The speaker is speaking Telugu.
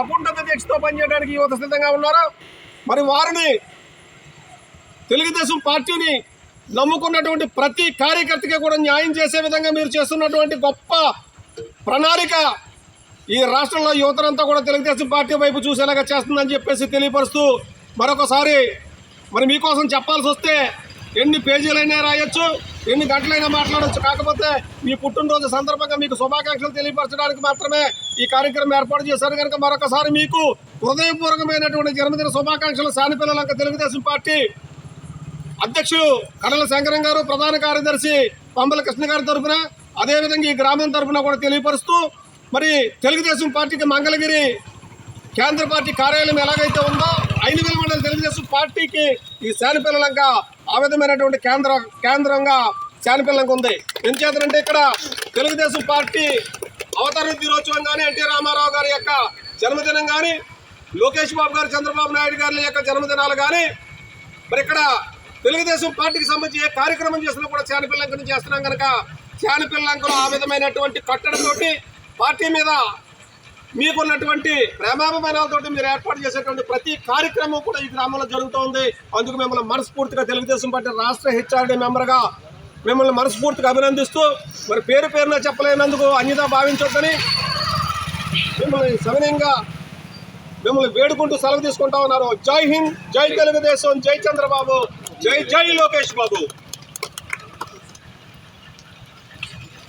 అకుంఠత దీక్షతో పనిచేయడానికి యువత సిద్ధంగా ఉన్నారు? మరి వారిని తెలుగుదేశం పార్టీని నమ్ముకున్నటువంటి ప్రతి కార్యకర్తకి కూడా న్యాయం చేసే విధంగా మీరు చేస్తున్నటువంటి గొప్ప ప్రణాళిక ఈ రాష్ట్రంలో యువతనంతా కూడా తెలుగుదేశం పార్టీ వైపు చూసేలాగా చేస్తుందని చెప్పేసి తెలియపరుస్తూ మరొకసారి మరి మీకోసం చెప్పాల్సి వస్తే ఎన్ని పేజీలైనా రాయొచ్చు. ఎన్ని గంటలైనా మాట్లాడొచ్చు. కాకపోతే మీ పుట్టినరోజు సందర్భంగా మీకు శుభాకాంక్షలు తెలియపరచడానికి మాత్రమే ఈ కార్యక్రమం ఏర్పాటు చేశారు. కనుక మరొకసారి మీకు హృదయపూర్వకమైనటువంటి జన్మదిన శుభాకాంక్షలు సానిపిల్లలంక తెలుగుదేశం పార్టీ అధ్యక్షులు కడల శంకరం గారు ప్రధాన కార్యదర్శి పంబల కృష్ణ గారి తరఫున అదేవిధంగా ఈ గ్రామం తరఫున కూడా తెలియపరుస్తూ మరి తెలుగుదేశం పార్టీకి మంగళగిరి కేంద్ర పార్టీ కార్యాలయం ఎలాగైతే ఉందో ఐదు వేల మండలి తెలుగుదేశం పార్టీకి ఈ శానిపిల్లలంక ఆ విధమైనటువంటి కేంద్ర కేంద్రంగా శానిపిల్లంక ఉంది. ఎంచేతనంటే ఇక్కడ తెలుగుదేశం పార్టీ అవతరణ దినోత్సవం కానీ ఎన్టీ రామారావు గారి యొక్క జన్మదినం కానీ లోకేష్ బాబు గారు చంద్రబాబు నాయుడు గారి యొక్క జన్మదినాలు కానీ మరి ఇక్కడ తెలుగుదేశం పార్టీకి సంబంధించి ఏ కార్యక్రమం చేసినా కూడా చానపిల్లంకను చేస్తున్నాం కనుక చానపిల్లంకలో ఆ విధమైనటువంటి కట్టడంతోటి పార్టీ మీద మీకున్నటువంటి ప్రేమాభిమానాలతోటి మీరు ఏర్పాటు చేసేటువంటి ప్రతి కార్యక్రమం కూడా ఈ గ్రామంలో జరుగుతోంది. అందుకు మిమ్మల్ని మనస్ఫూర్తిగా తెలుగుదేశం పార్టీ రాష్ట్ర హెచ్ఆర్డీ మెంబర్గా మిమ్మల్ని మనస్ఫూర్తిగా అభినందిస్తూ మరి పేరు పేరున చెప్పలేనందుకు అన్యత భావించొద్దని మిమ్మల్ని సవినయంగా మిమ్మల్ని వేడుకుంటూ సెలవు తీసుకుంటా ఉన్నారు. జై హింద్ జై తెలుగుదేశం జై చంద్రబాబు జై జై లోకేష్ బాబు.